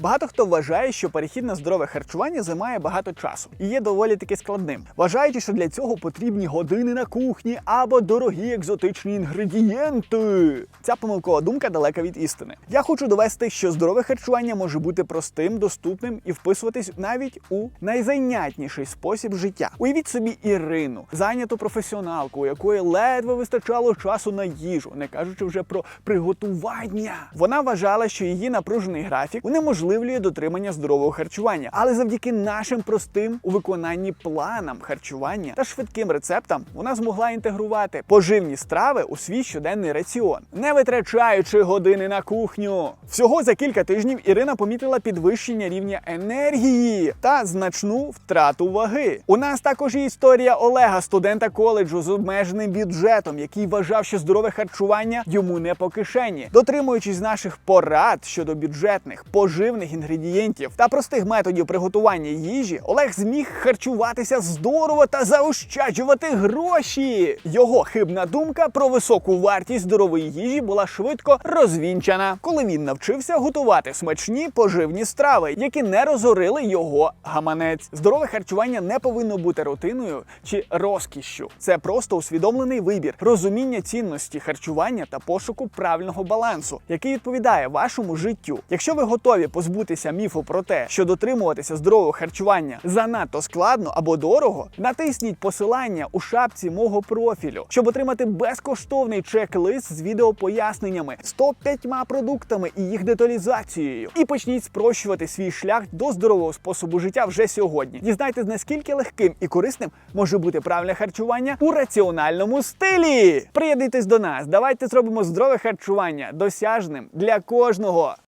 Багато хто вважає, що перехід на здорове харчування займає багато часу і є доволі таки складним, вважаючи, що для цього потрібні години на кухні або дорогі екзотичні інгредієнти. Ця помилкова думка далека від істини. Я хочу довести, що здорове харчування може бути простим, доступним і вписуватись навіть у найзайнятніший спосіб життя. Уявіть собі Ірину, зайняту професіоналку, у якої ледве вистачало часу на їжу, не кажучи вже про приготування. Вона вважала, що її напружений графік унеможливлює дотримання здорового харчування, але завдяки нашим простим у виконанні планам харчування та швидким рецептам вона змогла інтегрувати поживні страви у свій щоденний раціон, не витрачаючи години на кухню. Всього за кілька тижнів Ірина помітила підвищення рівня енергії та значну втрату ваги. У нас також є історія Олега, студента коледжу з обмеженим бюджетом, який вважав, що здорове харчування йому не по кишені. Дотримуючись наших порад щодо бюджетних поживних інгредієнтів та простих методів приготування їжі, Олег зміг харчуватися здорово та заощаджувати гроші. Його хибна думка про високу вартість здорової їжі була швидко розвінчана, коли він навчився готувати смачні поживні страви, які не розорили його гаманець. Здорове харчування не повинно бути рутиною чи розкішшю. Це просто усвідомлений вибір, розуміння цінності харчування та пошуку правильного балансу, який відповідає вашому життю. Якщо ви готові позбутися міфу про те, що дотримуватися здорового харчування занадто складно або дорого, натисніть посилання у шапці мого профілю, щоб отримати безкоштовний чек-лист з відеопоясненнями, з топ-5 продуктами і їх деталізацією. І почніть спрощувати свій шлях до здорового способу життя вже сьогодні. Дізнайтесь, наскільки легким і корисним може бути правильне харчування у раціональному стилі. Приєднуйтесь до нас, давайте зробимо здорове харчування досяжним для кожного.